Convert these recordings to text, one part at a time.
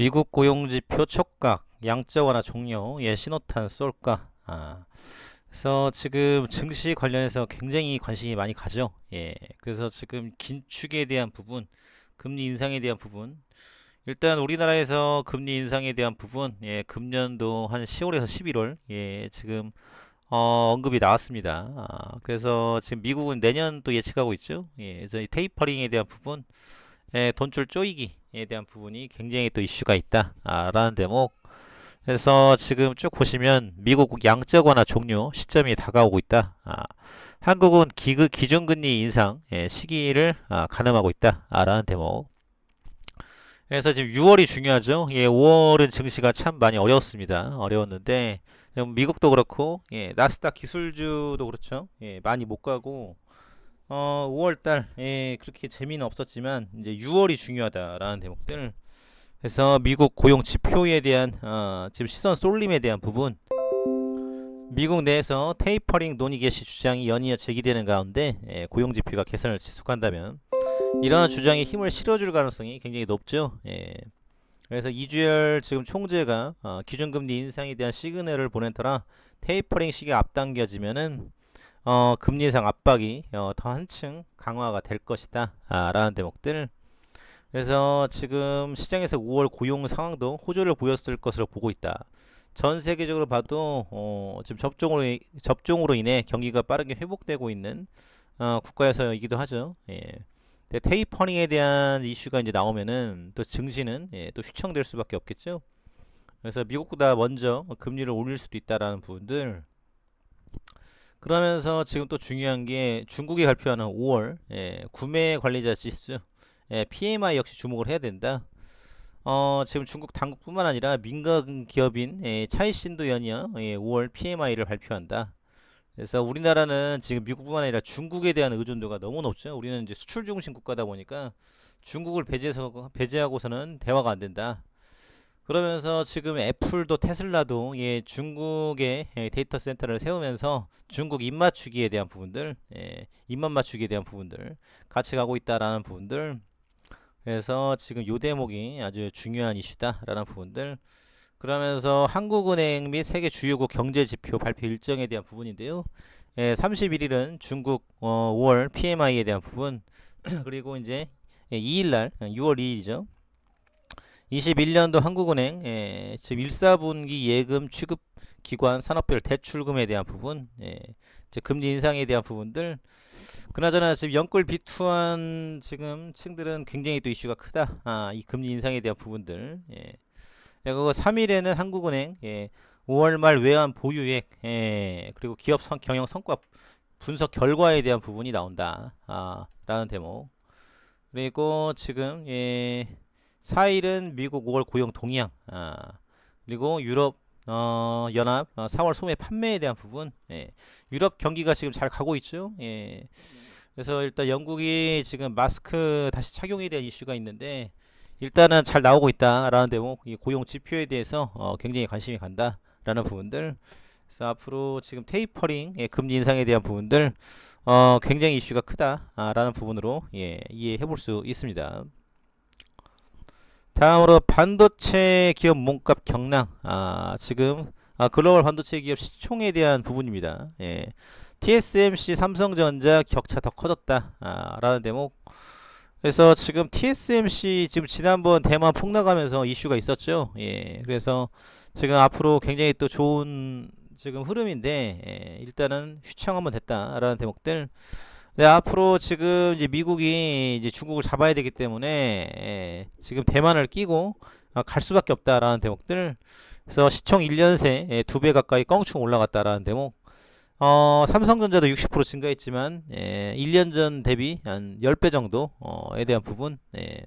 미국 고용지표 촉각, 양적 완화 종료, 예, 신호탄 쏠까. 아, 그래서 지금 증시 관련해서 굉장히 관심이 많이 가죠. 예, 그래서 지금 긴축에 대한 부분, 금리 인상에 대한 부분, 일단 우리나라에서 금리 인상에 대한 부분, 예, 금년도 한 10월에서 11월, 예, 지금 어, 언급이 나왔습니다. 아, 그래서 지금 미국은 내년 또 예측하고 있죠. 예, 그래서 이 테이퍼링에 대한 부분, 예, 돈줄 쪼이기 에 대한 부분이 굉장히 또 이슈가 있다라는 대목. 그래서 지금 쭉 보시면 미국 양적 완화 종료 시점이 다가오고 있다. 아, 한국은 기그, 기준금리 인상 예, 시기를 아, 가늠하고 있다라는 대목. 그래서 지금 6월이 중요하죠. 예, 5월은 증시가 참 많이 어려웠습니다. 어려웠는데 미국도 그렇고 예, 나스닥 기술주도 그렇죠. 예, 많이 못 가고 어, 5월달 예, 그렇게 재미는 없었지만 이제 6월이 중요하다라는 대목들. 그래서 미국 고용 지표에 대한 어, 지금 시선 쏠림에 대한 부분. 미국 내에서 테이퍼링 논의 개시 주장이 연이어 제기되는 가운데 예, 고용 지표가 개선을 지속한다면 이러한 주장에 힘을 실어줄 가능성이 굉장히 높죠. 예. 그래서 이주열 지금 총재가 어, 기준금리 인상에 대한 시그널을 보낸 터라 테이퍼링 시기가 앞당겨지면은 어, 금리 인상 압박이 어, 더 한층 강화가 될 것이다 아, 라는 대목들. 그래서 지금 시장에서 5월 고용 상황도 호조를 보였을 것으로 보고 있다. 전 세계적으로 봐도 어, 지금 접종으로 이- 접종으로 인해 경기가 빠르게 회복되고 있는 어, 국가에서이기도 하죠. 예. 근데 테이퍼링에 대한 이슈가 이제 나오면은 또 증시는 예, 또 휘청될 수밖에 없겠죠. 그래서 미국보다 먼저 금리를 올릴 수도 있다라는 부분들 그러면서 지금 또 중요한 게 중국이 발표하는 5월 예, 구매 관리자 지수 예, PMI 역시 주목을 해야 된다. 어, 지금 중국 당국뿐만 아니라 민간 기업인 예, 차이신도 연이어 예, 5월 PMI를 발표한다. 그래서 우리나라는 지금 미국뿐만 아니라 중국에 대한 의존도가 너무 높죠. 우리는 이제 수출 중심 국가다 보니까 중국을 배제해서 배제하고서는 대화가 안 된다. 그러면서 지금 애플도 테슬라도 예, 중국의 예, 데이터 센터를 세우면서 중국 입맞추기에 대한 부분들, 예, 입맛 맞추기에 대한 부분들 같이 가고 있다라는 부분들. 그래서 지금 요 대목이 아주 중요한 이슈다라는 부분들. 그러면서 한국은행 및 세계 주요국 경제 지표 발표 일정에 대한 부분인데요. 예, 31일은 중국 어, 5월 PMI에 대한 부분 그리고 이제 예, 2일날 6월 2일이죠. 21년도 한국은행 예, 지금 1사분기 예금 취급 기관 산업별 대출금에 대한 부분, 예, 이제 금리 인상에 대한 부분들. 그나저나 지금 영끌 비투한 지금 층들은 굉장히 또 이슈가 크다. 아, 이 금리 인상에 대한 부분들. 예. 그리고 3일에는 한국은행 예, 5월 말 외환 보유액 예, 그리고 기업 성, 경영 성과 분석 결과에 대한 부분이 나온다. 아, 라는 대목. 그리고 지금 예, 4일은 미국 5월 고용 동향, 아, 그리고 유럽 어, 연합 어, 4월 소매 판매에 대한 부분, 예, 유럽 경기가 지금 잘 가고 있죠. 예, 그래서 일단 영국이 지금 마스크 다시 착용에 대한 이슈가 있는데 일단은 잘 나오고 있다라는 대목, 이 고용 지표에 대해서 어, 굉장히 관심이 간다라는 부분들. 그래서 앞으로 지금 테이퍼링, 예, 금리 인상에 대한 부분들 어, 굉장히 이슈가 크다라는 부분으로 예, 이해해 볼 수 있습니다. 다음으로 반도체 기업 몸값 경랑. 아, 지금 아, 글로벌 반도체 기업 시총에 대한 부분입니다. 예. TSMC 삼성전자 격차 더 커졌다. 아, 라는 대목. 그래서 지금 TSMC 지금 지난번 대만 폭락하면서 이슈가 있었죠. 예. 그래서 지금 앞으로 굉장히 또 좋은 지금 흐름인데 예, 일단은 휘청 한번 됐다라는 대목들. 네, 앞으로 지금 이제 미국이 이제 중국을 잡아야 되기 때문에 예, 지금 대만을 끼고 아, 갈 수밖에 없다라는 대목들. 그래서 시총 1년 새 예, 두배 가까이 껑충 올라갔다라는 대목. 어, 삼성전자도 60% 증가했지만 예, 1년 전 대비 한 10배 정도에 대한 부분. 예.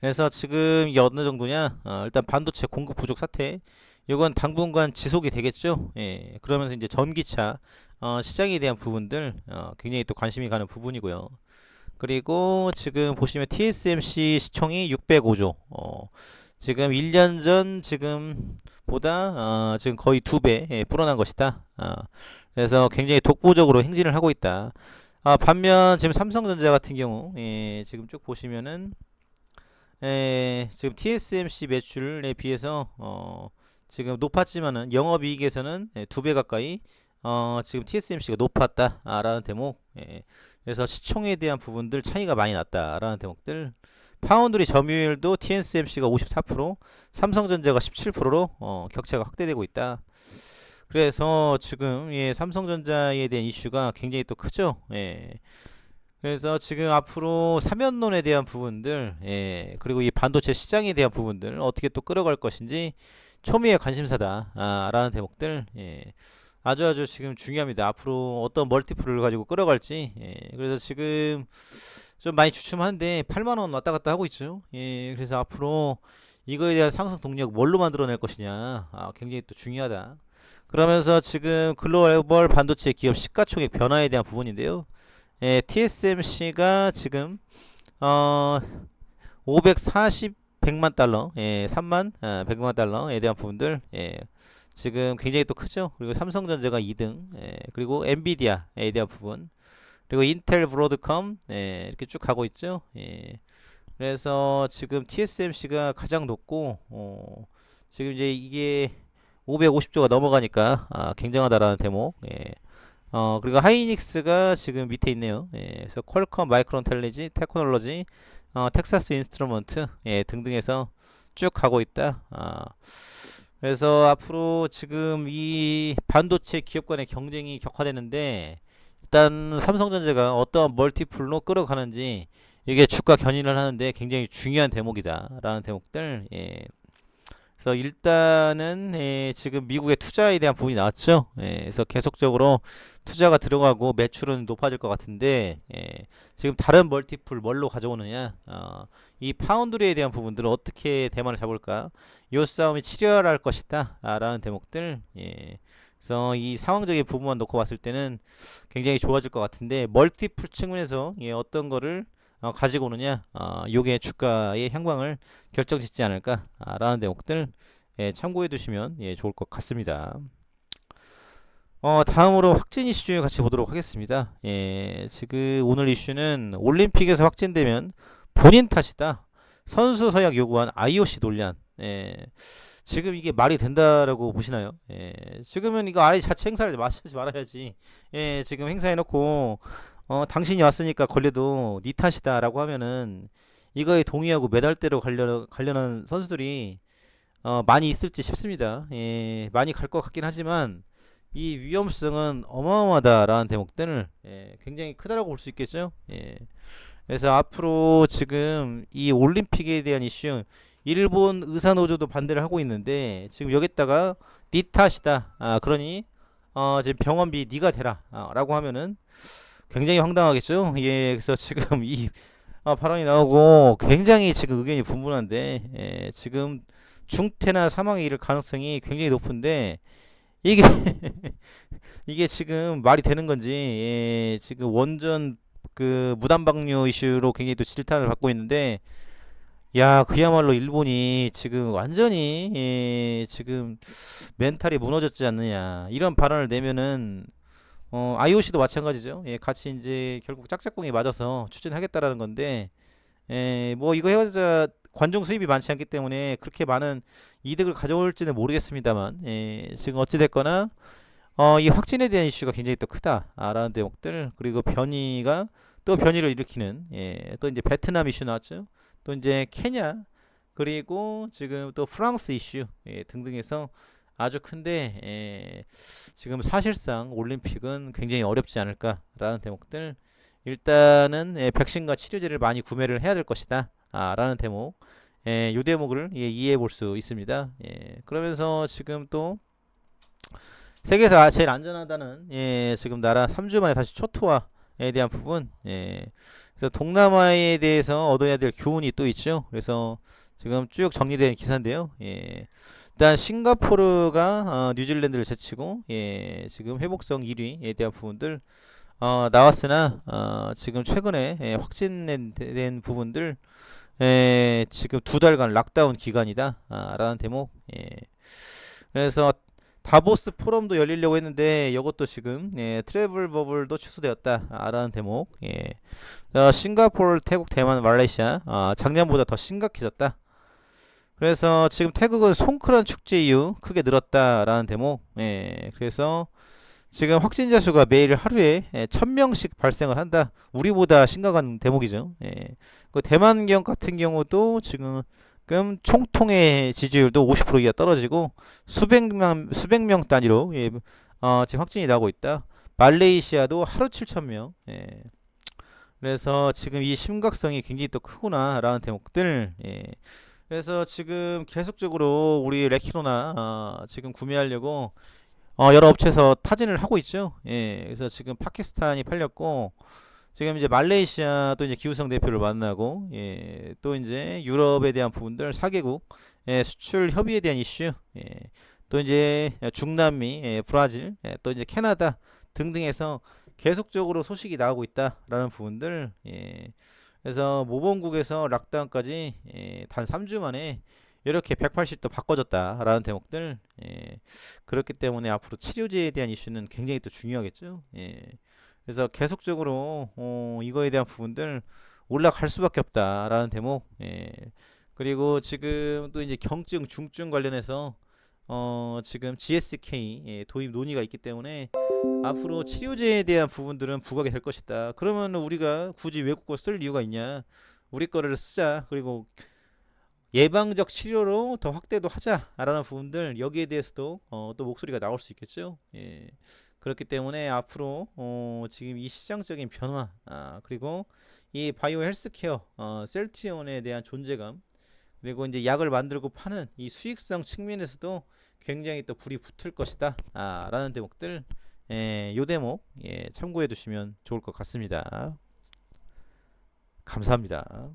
그래서 지금 이게 어느 정도냐? 어, 일단 반도체 공급 부족 사태. 이건 당분간 지속이 되겠죠. 예. 그러면서 이제 전기차 어, 시장에 대한 부분들 어, 굉장히 또 관심이 가는 부분이고요. 그리고 지금 보시면 TSMC 시총이 605조. 어, 지금 1년 전 지금 보다 어, 지금 거의 두배 예, 불어난 것이다. 어, 그래서 굉장히 독보적으로 행진을 하고 있다. 아, 반면 지금 삼성전자 같은 경우 예, 지금 쭉 보시면은 에, 지금 TSMC 매출에 비해서 어, 지금 높았지만은 영업이익에서는 예, 두배 가까이 어, 지금 TSMC가 높았다라는 대목. 예, 그래서 시총에 대한 부분들 차이가 많이 났다라는 대목들. 파운드리 점유율도 TSMC가 54%, 삼성전자가 17%로 어, 격차가 확대되고 있다. 그래서 지금 예, 삼성전자에 대한 이슈가 굉장히 또 크죠. 예. 그래서 지금 앞으로 사면론에 대한 부분들, 예, 그리고 이 반도체 시장에 대한 부분들 어떻게 또 끌어갈 것인지 초미의 관심사다라는 대목들, 예, 아주 아주 지금 중요합니다. 앞으로 어떤 멀티플을 가지고 끌어갈지, 예, 그래서 지금 좀 많이 주춤한데 8만 원 왔다 갔다 하고 있죠. 예, 그래서 앞으로 이거에 대한 상승 동력 뭘로 만들어낼 것이냐, 아, 굉장히 또 중요하다. 그러면서 지금 글로벌 반도체 기업 시가총액 변화에 대한 부분인데요. 예, TSMC가 지금 어 540, 100만 달러, 예, 3만 아, 100만 달러에 대한 부분들 예, 지금 굉장히 또 크죠. 그리고 삼성전자가 2등, 예, 그리고 엔비디아에 대한 부분, 그리고 인텔, 브로드컴 예, 이렇게 쭉 가고 있죠. 예, 그래서 지금 TSMC가 가장 높고 어, 지금 이제 이게 550조가 넘어가니까 아, 굉장하다라는 대목. 예. 어, 그리고 하이닉스가 지금 밑에 있네요. 예, 그래서 퀄컴, 마이크론 텔리지, 테크놀로지, 어, 텍사스 인스트루먼트 예, 등등해서 쭉 가고 있다. 아, 그래서 앞으로 지금 이 반도체 기업 간의 경쟁이 격화되는데 일단 삼성전자가 어떤 멀티플로 끌어가는지 이게 주가 견인을 하는데 굉장히 중요한 대목이다라는 대목들 예. 그래서 일단은 예, 지금 미국의 투자에 대한 부분이 나왔죠. 예, 그래서 계속적으로 투자가 들어가고 매출은 높아질 것 같은데 예, 지금 다른 멀티플 뭘로 가져오느냐? 어, 이 파운드리에 대한 부분들을 어떻게 대만을 잡을까? 이 싸움이 치열할 것이다 아, 라는 대목들 예, 그래서 이 상황적인 부분만 놓고 봤을 때는 굉장히 좋아질 것 같은데 멀티플 측면에서 예, 어떤 거를 어, 가지고 오느냐 어, 요게 주가의 향방을 결정짓지 않을까라는 대목들 예, 참고해 두시면 예, 좋을 것 같습니다. 어, 다음으로 확진 이슈 같이 보도록 하겠습니다. 예, 지금 오늘 이슈는 올림픽에서 확진되면 본인 탓이다. 선수 서약 요구한 IOC 논란. 예, 지금 이게 말이 된다라고 보시나요? 예, 지금은 이거 아예 자체 행사를 마시지 말아야지. 예, 지금 행사해놓고 어, 당신이 왔으니까 걸려도 니 탓이다라고 하면은 이거에 동의하고 메달대로 관련 관련한 선수들이 어, 많이 있을지 싶습니다. 예, 많이 갈 것 같긴 하지만 이 위험성은 어마어마하다라는 대목들을 예, 굉장히 크다라고 볼 수 있겠죠. 예. 그래서 앞으로 지금 이 올림픽에 대한 이슈 일본 의사노조도 반대를 하고 있는데 지금 여기다가 니 탓이다. 아, 그러니 어, 지금 병원비 니가 대라. 아, 라고 하면은 굉장히 황당하겠죠. 예, 그래서 지금 이 아, 발언이 나오고 굉장히 지금 의견이 분분한데 예, 지금 중태나 사망에 이를 가능성이 굉장히 높은데 이게 이게 지금 말이 되는 건지 예, 지금 원전 그 무단방류 이슈로 굉장히 또 질타를 받고 있는데 야 그야말로 일본이 지금 완전히 예, 지금 멘탈이 무너졌지 않느냐 이런 발언을 내면은 어, IOC도 마찬가지죠. 예, 같이 이제 결국 짝짝꿍이 맞아서 추진하겠다라는 건데, 예, 뭐 이거 해봤자 관중 수입이 많지 않기 때문에 그렇게 많은 이득을 가져올지는 모르겠습니다만, 예, 지금 어찌됐거나, 어, 이 확진에 대한 이슈가 굉장히 또 크다라는 대목들, 그리고 변이가 또 변이를 일으키는, 예, 또 이제 베트남 이슈 나왔죠. 또 이제 케냐, 그리고 지금 또 프랑스 이슈, 예, 등등해서 아주 큰데 에, 지금 사실상 올림픽은 굉장히 어렵지 않을까라는 대목들 일단은 에, 백신과 치료제를 많이 구매를 해야 될 것이다 아, 라는 대목 에, 이 대목을 예, 이해해 볼 수 있습니다 예, 그러면서 지금 또 세계에서 제일 안전하다는 예, 지금 나라 3주 만에 다시 초토화에 대한 부분 예, 그래서 동남아에 대해서 얻어야 될 교훈이 또 있죠 그래서 지금 쭉 정리된 기사인데요 예. 일단 싱가포르가 어, 뉴질랜드를 제치고 예, 지금 회복성 1위에 대한 부분들 어, 나왔으나 어, 지금 최근에 예, 확진된 부분들 예, 지금 두 달간 락다운 기간이다 아, 라는 대목 예. 그래서 다보스 포럼도 열리려고 했는데 이것도 지금 예, 트래블 버블도 취소되었다라는 대목. 예. 어, 싱가포르, 태국, 대만, 말레이시아 아, 작년보다 더 심각해졌다. 그래서 지금 태국은 송크란 축제 이후 크게 늘었다라는 대목. 예. 그래서 지금 확진자 수가 매일 하루에 예, 1000명씩 발생을 한다. 우리보다 심각한 대목이죠. 예. 그 대만경 같은 경우도 지금 총통의 지지율도 50% 이하 떨어지고 수백 명 수백 명 단위로 예, 어, 지금 확진이 나고 있다. 말레이시아도 하루 7천 명. 예. 그래서 지금 이 심각성이 굉장히 또 크구나라는 대목들. 예. 그래서 지금 계속적으로 우리 레키노나 어, 지금 구매하려고 어, 여러 업체에서 타진을 하고 있죠. 예. 그래서 지금 파키스탄이 팔렸고 지금 이제 말레이시아도 이제 기우성 대표를 만나고 예, 또 이제 유럽에 대한 부분들 4개국 예, 수출 협의에 대한 이슈 예, 또 이제 중남미 예, 브라질 예, 또 이제 캐나다 등등에서 계속적으로 소식이 나오고 있다라는 부분들 예, 그래서 모범국에서 락다운까지 예, 단 3주 만에 이렇게 180도 바꿔졌다라는 대목들 예, 그렇기 때문에 앞으로 치료제에 대한 이슈는 굉장히 또 중요하겠죠. 예. 그래서 계속적으로 어, 이거에 대한 부분들 올라갈 수밖에 없다라는 대목. 예. 그리고 지금 또 이제 경증 중증 관련해서 어, 지금 GSK 예, 도입 논의가 있기 때문에 앞으로 치료제에 대한 부분들은 부각이 될 것이다. 그러면 우리가 굳이 외국 거 쓸 이유가 있냐? 우리 거를 쓰자. 그리고 예방적 치료로 더 확대도 하자라는 부분들 여기에 대해서도 어, 또 목소리가 나올 수 있겠죠. 예. 그렇기 때문에 앞으로 어, 지금 이 시장적인 변화 아, 그리고 이 바이오 헬스케어 어, 셀티온에 대한 존재감 그리고 이제 약을 만들고 파는 이 수익성 측면에서도 굉장히 또 불이 붙을 것이다 아, 라는 대목들 예, 요 대목 예, 참고해 두시면 좋을 것 같습니다. 감사합니다.